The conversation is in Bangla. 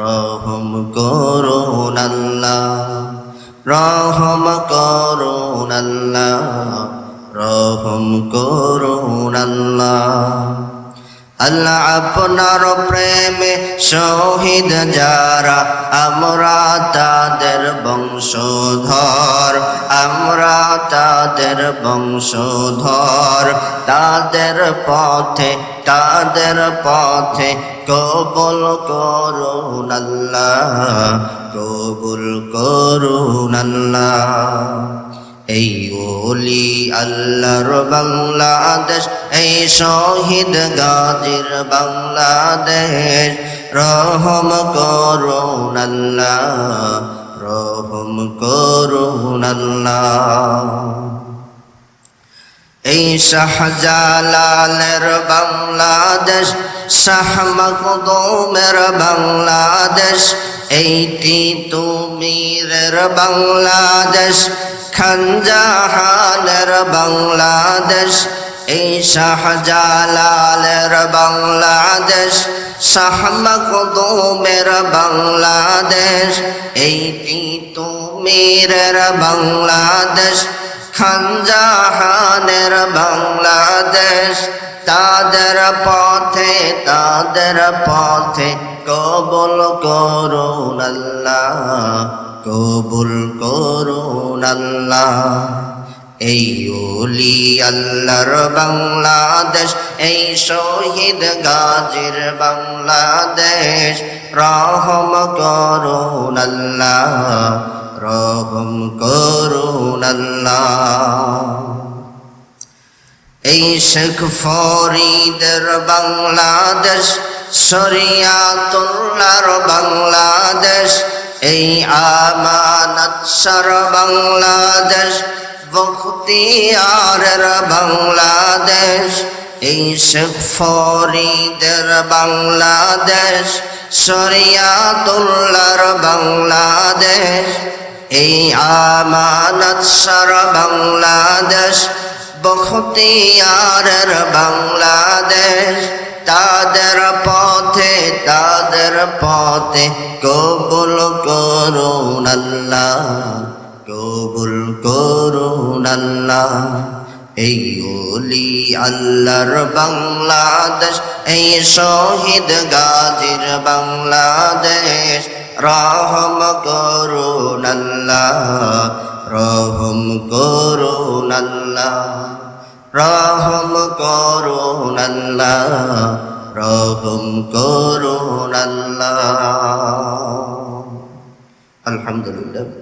রহম করুন আল্লাহ রহম করুন আল্লাহ রহম করুন আল্লাহ আল্লাহ আপনার প্রেমে শহীদ যারা, আমরা তাদের বংশধর, আমরা তাদের বংশধর। তাদের পথে তাদের পথে কবুল করুন আল্লাহ, কবুল করুন আল্লাহ। এই ওলি আল্লাহর বাংলাদেশ, এই শহীদ গাজীর বাংলাদেশ, রহম করুন আল্লাহ, রহম করুন আল্লাহ। এই শাহজালালের বাংলাদেশ, শাহ মখদুমের বাংলাদেশ, এইটি তুমিরের বাংলাদেশ খানজাহানের বাংলাদেশ, এই শাহজালালের বাংলাদেশ, শাহ মখদুমের বাংলাদেশ, এইটি তুমিরের বাংলাদেশ। খানজাহানের বাংলাদেশ, তাদের পথে তাদের পথে কবুল করুন আল্লাহ, কবুল করুন আল্লাহ। এই ওলি আল্লাহর বাংলাদেশ, এই শহীদ গাজীর বাংলাদেশ, রহম করুন আল্লাহ। রহম করুন এই শেখ ফরিদের বাংলাদেশ শরিয়াতুল্লার বাংলাদেশ, এই আমানত সর বাংলাদেশ, বখতিয়ারের বাংলাদেশ, এই শেখ ফরিদের বাংলাদেশ শরিয়াতুল্লার বাংলাদেশ। এই আমানত সর বাংলাদেশ বখতিয়ারের বাংলাদেশ। তাদের পথে তাদের পথে কবুল করুন আল্লাহ, কবুল করুন আল্লাহ। এই ওলি আল্লাহর বাংলাদেশ, এই শহীদ গাজীর বাংলাদেশ। রহম করুন আল্লাহ রহম করুন আল্লাহ রহম করুন আল্লাহ রহম করুন আল্লাহ আলহামদুলিল্লাহ।